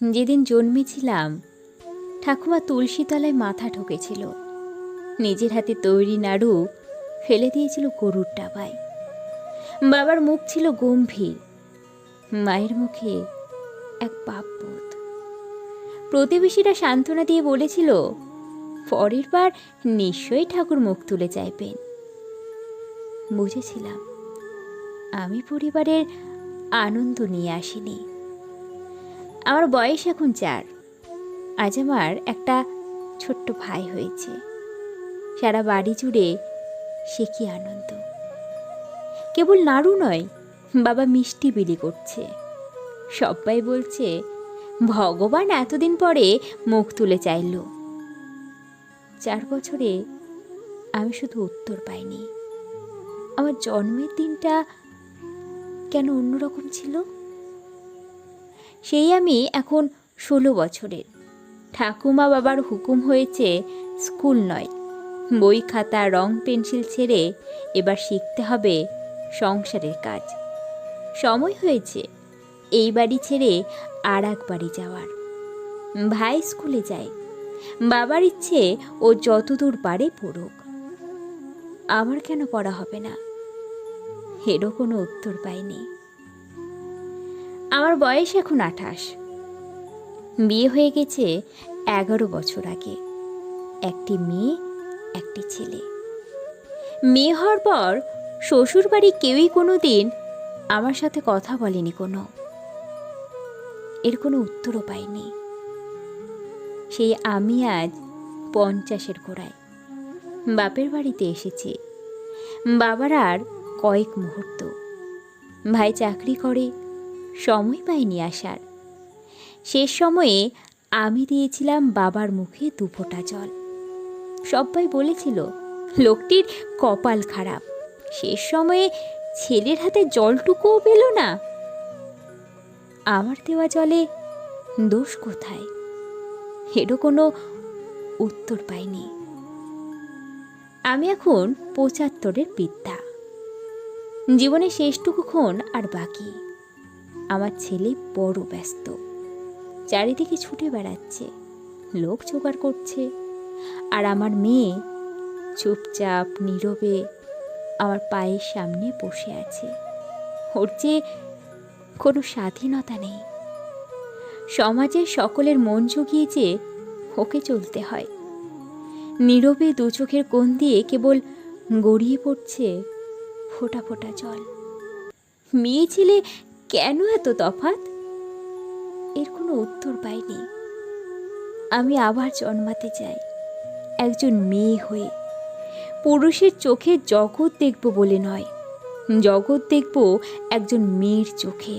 যেদিন জন্মেছিলাম, ঠাকুমা তুলসীতলায় মাথা ঠকেছিল। নিজের হাতে তৈরি নাড়ু ফেলে দিয়েছিল গরুর ডাবায়। বাবার মুখ ছিল গম্ভীর, মায়ের মুখে এক পাপবোধ প্রতিবেশীরা সান্ত্বনা দিয়ে বলেছিল, পরের বার নিশ্চয়ই ঠাকুর মুখ তুলে চাইবেন। বুঝেছিলাম, আমি পরিবারের আনন্দ নিয়ে আসিনি। আমার বয়স এখন চার। আজ আমার একটা ছোট্ট ভাই হয়েছে। সারা বাড়ি জুড়ে সে কি আনন্দ। কেবল নাড়ু নয়, বাবা মিষ্টি বিলি করছে। সবাই বলছে, ভগবান এতদিন পরে মুখ তুলে চাইল। চার বছরে আমি শুধু উত্তর পাইনি। আমার জন্মের দিনটা কেন অন্যরকম ছিল? সেই আমি এখন ষোলো বছরের। ঠাকুমা বাবার হুকুম হয়েছে স্কুল নয়, বই খাতা, রং পেন্সিল ছেড়ে এবার শিখতে হবে সংসারের কাজ। সময় হয়েছে, এই বাড়ি ছেড়ে আর এক বাড়ি যাওয়ার। ভাই স্কুলে যায়, বাবার ইচ্ছে ও যতদূর পারে পড়ুক। আমার কেন পড়া হবে না? এরও কোনো উত্তর পাইনি। আমার বয়স এখন আঠাশ। বিয়ে হয়ে গেছে এগারো বছর আগে। একটি মেয়ে, একটি ছেলে। মেয়ে হওয়ার পর শ্বশুর বাড়ি কেউই কোনো দিন আমার সাথে কথা বলেনি কোনো। এর কোনো উত্তরও পাইনি সেই আমি আজ পঞ্চাশের গোড়ায়। বাপের বাড়িতে এসেছি। বাবার আর কয়েক মুহূর্ত। ভাই চাকরি করে সময় পাইনি আসার। শেষ সময়ে আমি দিয়েছিলাম বাবার মুখে দুফোঁটা জল। সবাই বলেছিল, লোকটির কপাল খারাপ। শেষ সময়ে ছেলের হাতে জলটুকুও পেল না। আমার দেওয়া জলে দোষ কোথায়? এরও কোনো উত্তর পাইনি। আমি এখন পঁচাত্তরের বিদ্যা। জীবনের শেষটুকু ক্ষণ আর বাকি। আমার ছেলে বড় ব্যস্ত। চারিদিকে ছুটে বেড়াচ্ছে, লোক জোগাড় করছে, আর আমার মেয়ে চুপচাপ, নীরবে আমার পায়ের সামনে বসে আছে। ওর যে কোনো স্বাধীনতা নেই। সমাজের সকলের মন জুগিয়ে যে ওকে চলতে হয়। নীরবে দু চোখের কোণ দিয়ে কেবল গড়িয়ে পড়ছে ফোঁটা ফোঁটা জল। মেয়ে ছেলে কেন এত তফাৎ? এর কোনো উত্তর পাইনি। আমি আবার জন্মাতে চাই, একজন মেয়ে হয়ে। পুরুষের চোখে জগৎ দেখব বলে নয়, জগৎ দেখব একজন মেয়ের চোখে।